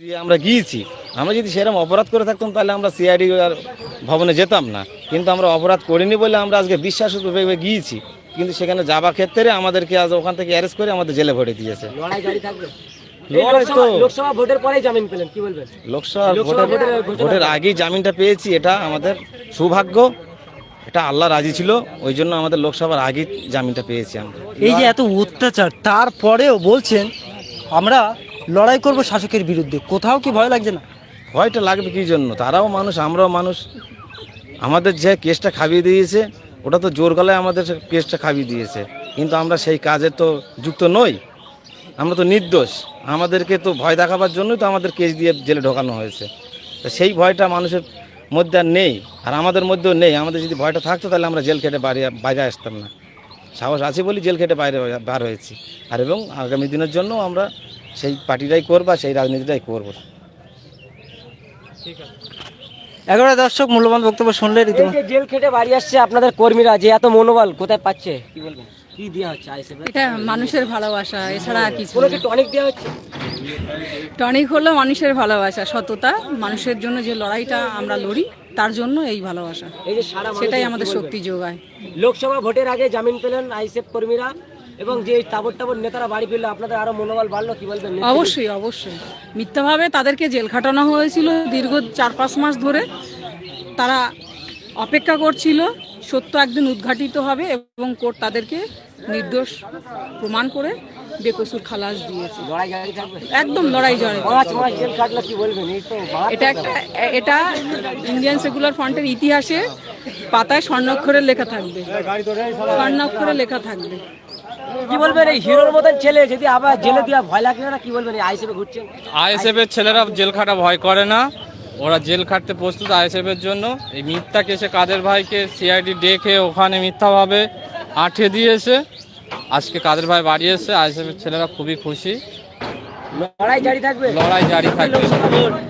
আমরা গিয়েছি আমরা যদি সেরকম অপরাধ করে থাকতাম তাহলে আমরা সিআইডি আর ভবনে যেতাম না। কিন্তু আমরা অপরাধ করিনি বলে আমরা আজকে বিশ্বাস ভেবে গিয়েছি। কিন্তু সেখানে যাবা ক্ষেত্রে আমাদেরকে আজ ওখান থেকে অ্যারেস্ট করে আমাদের জেলে ভরে দিয়েছে। লড়াই জারি থাকবে। লড়াই তো লোকসভা- ভোটের পরেই জামিন পেলেন কি বলবেন? লোকসভা লোকসভা ভোটের ভোটের ঘোষণা- ভোটের আগেই জামিনটা পেয়েছি এটা আমাদের সৌভাগ্য। এটা আল্লাহ রাজি ছিল ওই জন্য আমাদের লোকসভার আগেই জামিনটা পেয়েছি আমরা। এই যে এত অত্যাচার তারপরেও বলছেন আমরা লড়াই করব শাসকের বিরুদ্ধে। কোথাও কি ভয় লাগছে না? ভয়টা লাগবে কি জন্য? তারাও মানুষ, আমরাও মানুষ। আমাদের যে কেসটা খাবিয়ে দিয়েছে, ওটা তো জোর গলায় আমাদের কেসটা খাবিয়ে দিয়েছে। কিন্তু আমরা সেই কাজে তো যুক্ত নই। আমরা তো নির্দোষ। আমাদেরকে তো ভয় দেখাবার জন্যই তো আমাদের কেস দিয়ে জেলে ঢোকানো হয়েছে। তো সেই ভয়টা মানুষের মধ্যে আর নেই। আর আমাদের মধ্যেও নেই। আমাদের যদি ভয়টা থাকতো, তাহলে আমরা জেল খেটে বাইরে বাইরে আসতাম না। সাহস আছে বলি জেল খেটে বাইরে বার হয়েছি। আর এবং আগামী দিনের জন্য আমরা সেই পার্টিটাই করব সেই রাজনীতিটাই করব। এগারো দর্শক মূল্যবান বক্তব্য শুনলে জেল খেটে বাড়ি আসছে আপনাদের কর্মীরা যে এত মনোবল কোথায় পাচ্ছে? কি বলবেন কি দেওয়া হচ্ছে এটা মানুষের ভালোবাসা এছাড়া আর কিছু কি টনিক দেওয়া হচ্ছে? টনিক হলো মানুষের ভালোবাসা সততা মানুষের জন্য যে লড়াইটা আমরা লড়ি তার জন্য এই ভালোবাসা। এই যে সেটাই আমাদের শক্তি যোগায়। লোকসভা ভোটের আগে জামিন পেলেন আইসেফ কর্মীরা। এবং যে তাবর তাবর নেতারা বাড়ি ফিরলো আপনাদের আরও মনোবল বাড়লো কি বলবেন অবশ্যই অবশ্যই। মিথ্যাভাবে তাদেরকে জেল খাটানো হয়েছিল দীর্ঘ চার পাঁচ মাস ধরে। তারা অপেক্ষা করছিল সত্য একদিন উদ্ঘাটিত হবে এবং কোর্ট তাদেরকে নির্দোষ প্রমাণ করে বেকসুর খালাস দিয়েছে। একদম লড়াই জড়ে এটা একটা এটা ইন্ডিয়ান সেকুলার ফ্রন্টের ইতিহাসে পাতায় স্বর্ণাক্ষরে লেখা থাকবে। স্বর্ণাক্ষরে লেখা থাকবে। কি বলবেন এই হিরোর মতন ছেলে? যদি আবার জেলে দেওয়া ভয় লাগবে না কি বলবেন ঘুরছেন ছেলেরা জেল খাটা ভয় করে না। ওরা জেল খাটতে প্রস্তুত আইএসএফ এর জন্য। এই মিথ্যা কেসে কাদের ভাইকে সিআইডি ডেকে ওখানে মিথ্যাভাবে আটকে দিয়েছে। আজকে কাদের ভাই বাড়ি এসেছে আইএসএফ ছেলেরা খুবই খুশি। লড়াই জারি থাকবে? লড়াই জারি থাকবে।